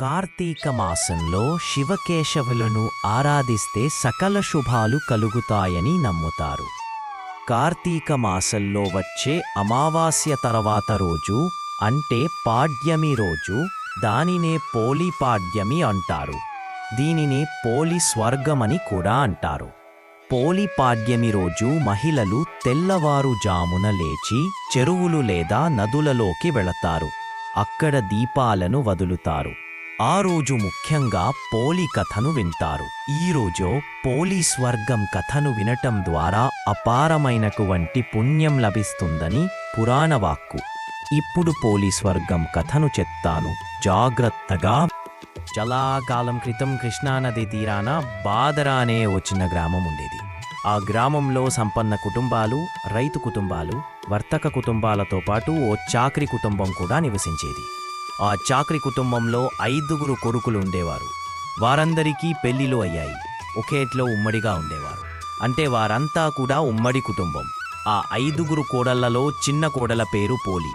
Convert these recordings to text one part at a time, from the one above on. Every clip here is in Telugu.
కార్తీక మాసంలో శివకేశవులను ఆరాధిస్తే సకల శుభాలు కలుగుతాయని నమ్ముతారు. కార్తీక మాసంలో వచ్చే అమావాస్య తర్వాత రోజు అంటే పాడ్యమి రోజు దానినే పోలి పాడ్యమి అంటారు. దీనినే పోలి స్వర్గమని కూడా అంటారు. పోలి పాడ్యమి రోజు మహిళలు తెల్లవారుజామున లేచి చెరువులు లేదా నదులలోకి వెళతారు. అక్కడ దీపాలను వదులుతారు. ఆ రోజు ముఖ్యంగా పోలి కథను వింటారు. ఈ రోజు పోలి స్వర్గం కథను వినటం ద్వారా అపారమైనటువంటి పుణ్యం లభిస్తుందని పురాణ వాక్కు. ఇప్పుడు పోలి స్వర్గం కథను చెప్తాను. జాగ్రత్తగా చాలా కాలం క్రితం కృష్ణానది తీరాన బాదరా అనే వచ్చిన గ్రామం ఉండేది. ఆ గ్రామంలో సంపన్న కుటుంబాలు రైతు కుటుంబాలు వర్తక కుటుంబాలతో పాటు ఓ చాకరి కుటుంబం కూడా నివసించేది. ఆ చాకరి కుటుంబంలో ఐదుగురు కొడుకులు ఉండేవారు. వారందరికీ పెళ్ళిళ్ళు అయ్యాయి. ఒకేట్లో ఉమ్మడిగా ఉండేవారు. అంటే వారంతా కూడా ఉమ్మడి కుటుంబం. ఆ ఐదుగురు కోడళ్ళలో చిన్న కోడల పేరు పోలి.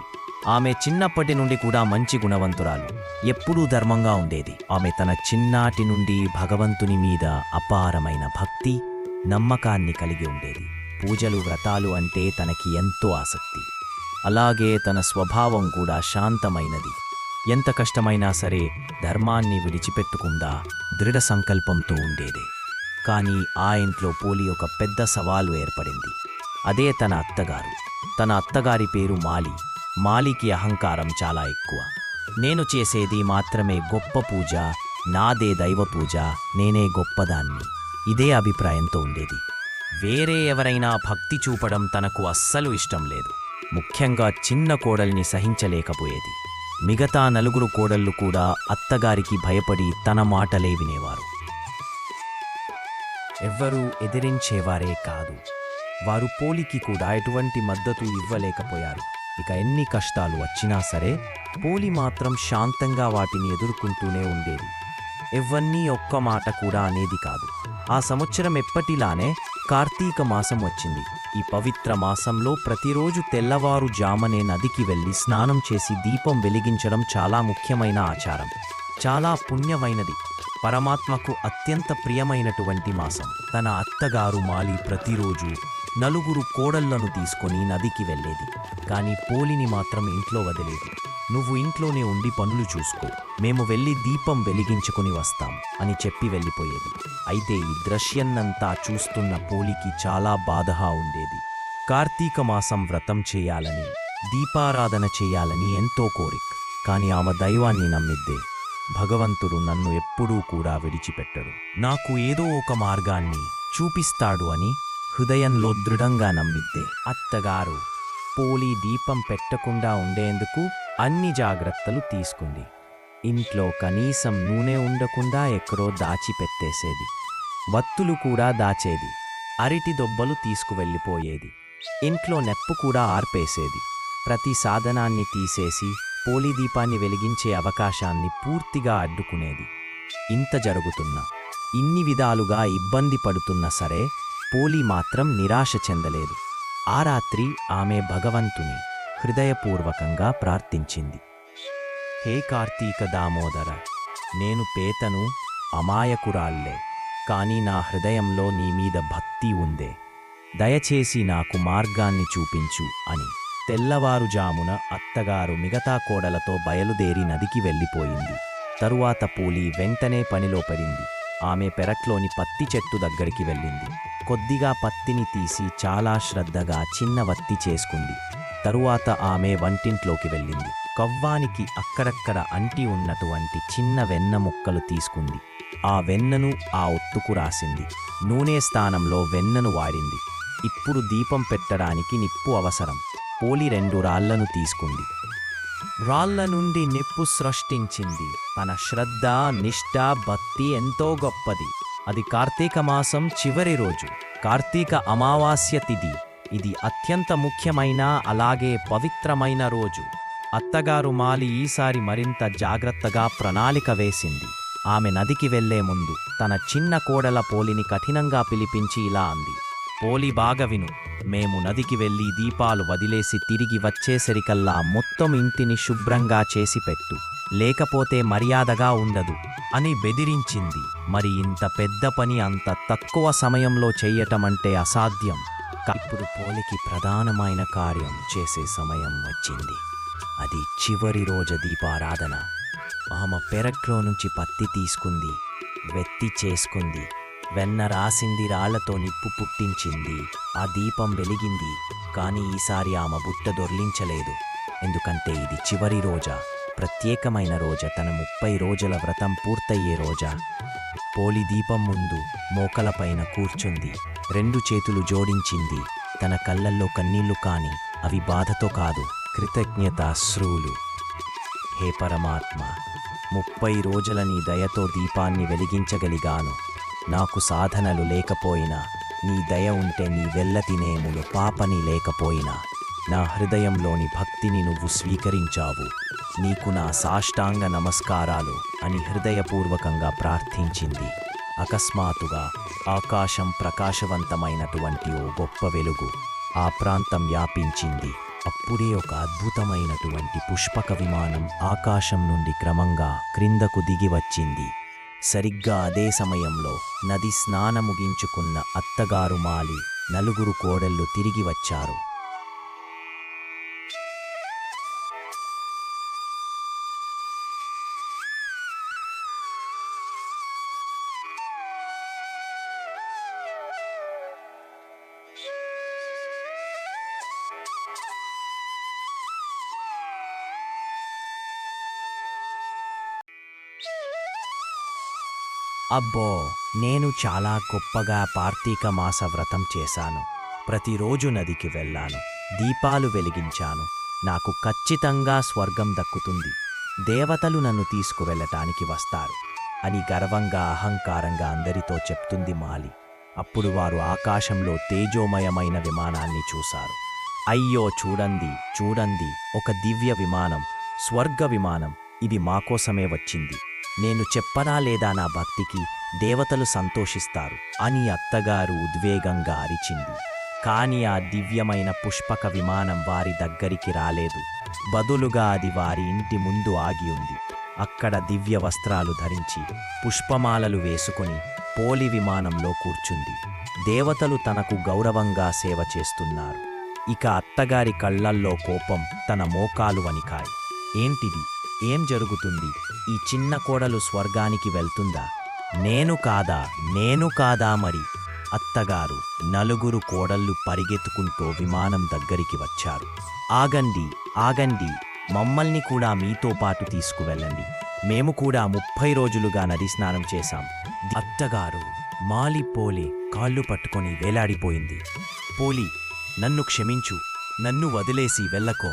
ఆమె చిన్నప్పటి నుండి కూడా మంచి గుణవంతురాలు. ఎప్పుడూ ధర్మంగా ఉండేది. ఆమె తన చిన్నాటి నుండి భగవంతుని మీద అపారమైన భక్తి నమ్మకాన్ని కలిగి ఉండేది. పూజలు వ్రతాలు అంటే తనకి ఎంతో ఆసక్తి. అలాగే తన స్వభావం కూడా శాంతమైనది. ఎంత కష్టమైనా సరే ధర్మాన్ని విడిచిపెట్టకుండా దృఢ సంకల్పంతో ఉండేది. కానీ ఆ ఇంట్లో పోలి ఒక పెద్ద సవాలు ఏర్పడింది. అదే తన అత్తగారు. తన అత్తగారి పేరు మాలి. మాలికి అహంకారం చాలా ఎక్కువ. నేను చేసేది మాత్రమే గొప్ప పూజ నాదే దైవ పూజ నేనే గొప్పదాన్ని. ఇదే అభిప్రాయంతో ఉండేది. వేరే ఎవరైనా భక్తి చూపడం తనకు అస్సలు ఇష్టం లేదు. ముఖ్యంగా చిన్న కోడల్ని సహించలేకపోయేది. మిగతా నలుగురు కోడళ్ళు కూడా అత్తగారికి భయపడి తన మాటలే వినేవారు. ఎవ్వరూ ఎదిరించేవారే కాదు. వారు పోలికి కూడా ఎటువంటి మద్దతు ఇవ్వలేకపోయారు. ఇక ఎన్ని కష్టాలు వచ్చినా సరే పోలి మాత్రం శాంతంగా వాటిని ఎదుర్కొంటూనే ఉండేది. ఎవ్వన్నీ ఒక్క మాట కూడా అనేది కాదు. ఆ సంవత్సరం ఎప్పటిలానే కార్తీక మాసం వచ్చింది. ఈ పవిత్ర మాసంలో ప్రతిరోజు తెల్లవారు జామనే నదికి వెళ్ళి స్నానం చేసి దీపం వెలిగించడం చాలా ముఖ్యమైన ఆచారం. చాలా పుణ్యమైనది. పరమాత్మకు అత్యంత ప్రియమైనటువంటి మాసం. తన అత్తగారు మాలి ప్రతిరోజు నలుగురు కోడళ్ళను తీసుకొని నదికి వెళ్ళేది. కానీ పోలిని మాత్రం ఇంట్లో వదిలేదు. నువ్వు ఇంట్లోనే ఉండి పనులు చూసుకో. మేము వెళ్ళి దీపం వెలిగించుకొని వస్తాం అని చెప్పి వెళ్ళిపోయేది. అయితే ఈ దృశ్యన్నంతా చూస్తున్న పోలికి చాలా బాధగా ఉండేది. కార్తీక మాసం వ్రతం చేయాలని దీపారాధన చేయాలని ఎంతో కోరిక. కానీ ఆమె దైవాన్ని నమ్మిద్దే భగవంతుడు నన్ను ఎప్పుడూ కూడా విడిచిపెట్టడు. నాకు ఏదో ఒక మార్గాన్ని చూపిస్తాడు అని హృదయంలో దృఢంగా నమ్మిద్దే. అత్తగారు పోలి దీపం పెట్టకుండా ఉండేందుకు అన్ని జాగ్రత్తలు తీసుకుంది. ఇంట్లో కనీసం నూనె ఉండకుండా ఎక్కడో దాచిపెట్టేసేది. వత్తులు కూడా దాచేది. అరిటి దొబ్బలు తీసుకువెళ్ళిపోయేది. ఇంట్లో నెప్పు కూడా ఆర్పేసేది. ప్రతి సాధనాన్ని తీసేసి పోలి దీపాన్ని వెలిగించే అవకాశాన్ని పూర్తిగా అడ్డుకునేది. ఇంత జరుగుతున్నా. ఇన్ని విధాలుగా ఇబ్బంది పడుతున్నా సరే పోలి మాత్రం నిరాశ చెందలేదు. ఆ రాత్రి ఆమె భగవంతుని హృదయపూర్వకంగా ప్రార్థించింది. హే కార్తీక దామోదర నేను పేతను అమాయకురాల్లే కాని నా హృదయంలో నీ మీద భక్తి ఉందే. దయచేసి నాకు మార్గాన్ని చూపించు అని తెల్లవారుజామున అత్తగారు మిగతా కోడలతో బయలుదేరి నదికి వెళ్ళిపోయింది. తరువాత పూలి వెంటనే పనిలో పడింది. ఆమె పెరట్లోని పత్తి చెట్టు దగ్గరికి వెళ్ళింది. కొద్దిగా పత్తిని తీసి చాలా శ్రద్ధగా చిన్న వత్తి చేసుకుంది. తరువాత ఆమె వంటింట్లోకి వెళ్ళింది. కవ్వానికి అక్కడక్కడ అంటి ఉన్నటువంటి చిన్న వెన్న ముక్కలు తీసుకుంది. ఆ వెన్నను ఆ ఒత్తుకు రాసింది. నూనె స్థానంలో వెన్నను వాడింది. ఇప్పుడు దీపం పెట్టడానికి నిప్పు అవసరం. పోలి రెండు రాళ్ళను తీసుకుంది. రాళ్ళ నుండి నిప్పు సృష్టించింది. తన శ్రద్ధ నిష్ఠ భక్తి ఎంతో గొప్పది. అది కార్తీక మాసం చివరి రోజు కార్తీక అమావాస్య తిథి ఇది అత్యంత ముఖ్యమైన అలాగే పవిత్రమైన రోజు. అత్తగారు మాలి ఈసారి మరింత జాగ్రత్తగా ప్రణాళిక వేసింది. ఆమె నదికి వెళ్ళే ముందు తన చిన్న కోడల పోలిని కఠినంగా పిలిపించి ఇలా అంది. పోలి బాగా విను మేము నదికి వెళ్ళి దీపాలు వదిలేసి తిరిగి వచ్చేసరికల్లా మొత్తం ఇంటిని శుభ్రంగా చేసి పెట్టు లేకపోతే మర్యాదగా ఉండదు అని బెదిరించింది. మరి ఇంత పెద్ద పని అంత తక్కువ సమయంలో చెయ్యటమంటే అసాధ్యం. ఇప్పుడు పోలికి ప్రధానమైన కార్యం చేసే సమయం వచ్చింది. అది చివరి రోజు దీపారాధన. ఆమె పెరట్లో నుంచి పత్తి తీసుకుంది వెత్తి చేసుకుంది వెన్న రాసింది రాళ్ళతో నిప్పు పుట్టించింది. ఆ దీపం వెలిగింది కానీ ఈసారి ఆమె బుట్ట దొర్లించలేదు. ఎందుకంటే ఇది చివరి రోజా. ప్రత్యేకమైన రోజా తన ముప్పై రోజుల వ్రతం పూర్తయ్యే రోజా. పోలి దీపం ముందు మోకలపైన కూర్చుంది. రెండు చేతులు జోడించింది. తన కళ్ళల్లో కన్నీళ్ళు కాని అవి బాధతో కాదు కృతజ్ఞతాశ్రువులు. హే పరమాత్మ ముప్పై రోజుల నీ దయతో దీపాన్ని వెలిగించగలిగాను. నాకు సాధనలు లేకపోయినా నీ దయ ఉంటే నీ వెల్లతినేములు పాపని లేకపోయినా నా హృదయంలోని భక్తిని నువ్వు స్వీకరించావు. నీకు నా సాష్టాంగ నమస్కారాలు అని హృదయపూర్వకంగా ప్రార్థించింది. అకస్మాత్తుగా ఆకాశం ప్రకాశవంతమైనటువంటి ఓ గొప్ప వెలుగు ఆ ప్రాంతం వ్యాపించింది. అప్పుడే ఒక అద్భుతమైనటువంటి పుష్పక విమానం ఆకాశం నుండి క్రమంగా క్రిందకు దిగి వచ్చింది. సరిగ్గా అదే సమయంలో నది స్నానముగించుకున్న అత్తగారు మాలి నలుగురు కోడళ్ళు తిరిగి వచ్చారు. అబ్బో నేను చాలా గొప్పగా కార్తీక మాస వ్రతం చేశాను. ప్రతిరోజు నదికి వెళ్ళాను. దీపాలు వెలిగించాను. నాకు ఖచ్చితంగా స్వర్గం దక్కుతుంది. దేవతలు నన్ను తీసుకువెళ్ళటానికి వస్తారు అని గర్వంగా అహంకారంగా అందరితో చెప్తుంది మాలి. అప్పుడు వారు ఆకాశంలో తేజోమయమైన విమానాన్ని చూశారు. అయ్యో చూడండి చూడండి ఒక దివ్య విమానం స్వర్గ విమానం. ఇది మాకోసమే వచ్చింది. నేను చెప్పనా లేదా నా భక్తికి దేవతలు సంతోషిస్తారు అని అత్తగారు ఉద్వేగంగా అరిచింది. కాని ఆ దివ్యమైన పుష్పక విమానం వారి దగ్గరికి రాలేదు. బదులుగా అది వారి ఇంటి ముందు ఆగి ఉంది. అక్కడ దివ్య వస్త్రాలు ధరించి పుష్పమాలలు వేసుకుని పోలి విమానంలో కూర్చుంది. దేవతలు తనకు గౌరవంగా సేవ చేస్తున్నారు. ఇక అత్తగారి కళ్ళల్లో కోపం తన మోకాలు వనికాయి ఏంటిది? ఏం జరుగుతుంది? ఈ చిన్న కోడలు స్వర్గానికి వెళ్తుందా? నేను కాదా? నేను కాదా మరి? అత్తగారు నలుగురు కోడళ్ళు పరిగెత్తుకుంటూ విమానం దగ్గరికి వచ్చారు. ఆగండి ఆగండి. మమ్మల్ని కూడా మీతో పాటు తీసుకువెళ్ళండి. మేము కూడా ముప్పై రోజులుగా నది స్నానం చేశాం. అత్తగారు మాలి పోలే కాళ్ళు పట్టుకొని వేలాడిపోయింది. పోలి నన్ను క్షమించు. నన్ను వదిలేసి వెళ్ళకో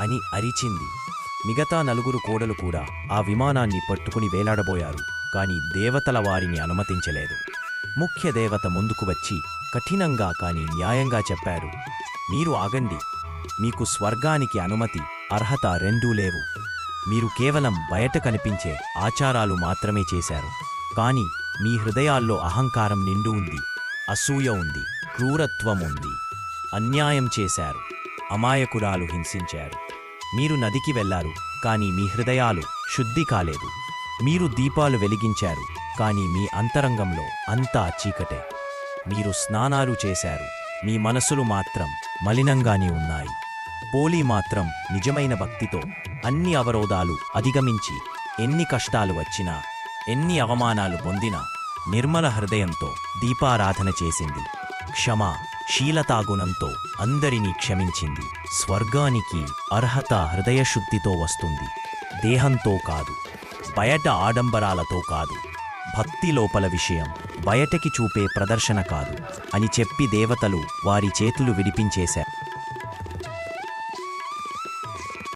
అని అరిచింది. మిగతా నలుగురు కోడలు కూడా ఆ విమానాన్ని పట్టుకుని వేలాడబోయారు కాని దేవతల వారిని అనుమతించలేదు. ముఖ్య దేవత ముందుకు వచ్చి కఠినంగా కాని న్యాయంగా చెప్పారు మీరు ఆగండి. మీకు స్వర్గానికి అనుమతి అర్హత రెండూ లేవు. మీరు కేవలం బయట కనిపించే ఆచారాలు మాత్రమే చేశారు. కాని మీ హృదయాల్లో అహంకారం నిండు ఉంది అసూయ ఉంది క్రూరత్వం ఉంది. అన్యాయం చేశారు. అమాయకురాలు హింసించారు. మీరు నదికి వెళ్ళారు కానీ మీ హృదయాలు శుద్ధి కాలేదు. మీరు దీపాలు వెలిగించారు కానీ మీ అంతరంగంలో అంతా చీకటే. మీరు స్నానాలు చేశారు మీ మనసులు మాత్రం మలినంగానే ఉన్నాయి. పోలి మాత్రం నిజమైన భక్తితో అన్ని అవరోధాలు అధిగమించి ఎన్ని కష్టాలు వచ్చినా ఎన్ని అవమానాలు పొందినా నిర్మల హృదయంతో దీపారాధన చేసింది. క్షమా. శీలతాగుణంతో అందరినీ క్షమించింది. స్వర్గానికి అర్హత హృదయశుద్ధితో వస్తుంది. దేహంతో కాదు బయట ఆడంబరాలతో కాదు. భక్తి లోపల విషయం బయటకి చూపే ప్రదర్శన కాదు అని చెప్పి దేవతలు వారి చేతులు విడిపించేశారు.